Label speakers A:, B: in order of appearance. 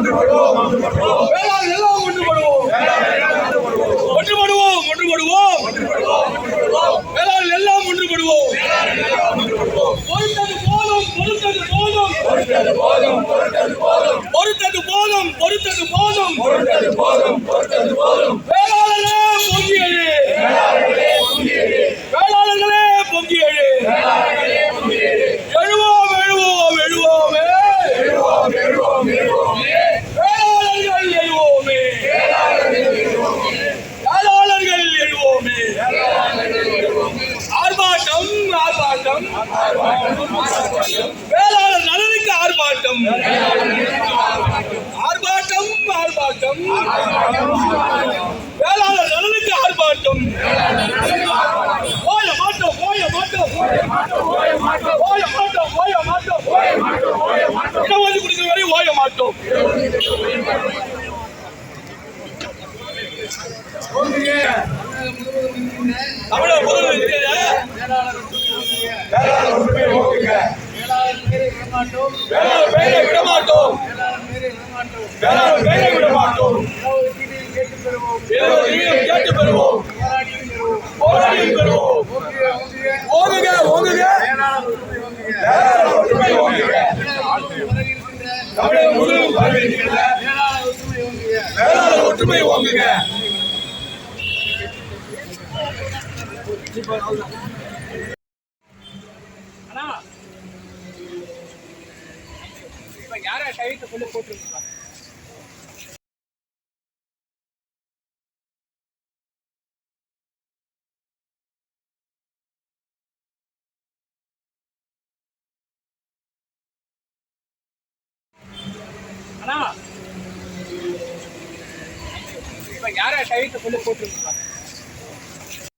A: ஒன்றுபடுவோம் எல்லாம் ஒன்றுபடுவோம். ஒன்றுபடுவோம் ஒன்றுபடுவோம். வேளாண் எல்லாம் ஒன்றுபடுவோம். பொறுத்தது போதும் பொறுத்தது போதும். பொறுத்தது போதும் பொறுத்தது போதும். வேளாளர்களே பொங்கியது வேளாளர் நலனுக்கு ஆர்ப்பாட்டம். ஆர்ப்பாட்டம் ஆர்ப்பாட்டம். வேளாளர் நலனுக்கு ஆர்ப்பாட்டம். போய மாட்டோம் போய மாட்டோம் போய மாட்டோம் போய மாட்டோம் இடஒதுக்கீடு கொடுக்கிற வரை ஓய மாட்டோம். தமிழக முதல்வர் வேளாளர் பெயரை விட மாட்டோம் வேளாளர் பெயரை விட மாட்டோம் இருபது வீதம் கேட்டு பெறுவோம். போராடியும் பெறுவோம். ஓங்குக ஓங்குக. வேளாளர் ஒற்றுமை ஓங்குக. தமிழக முதல்வர் வரவேற்கின்ற வேளாளர் ஒற்றுமை ஓங்குக. அண்ணா யார கையெழுத்து கொண்டு போட்டுருக்கா அண்ணா இப்ப யார கையெழுத்து கொண்டு போட்டுருக்கா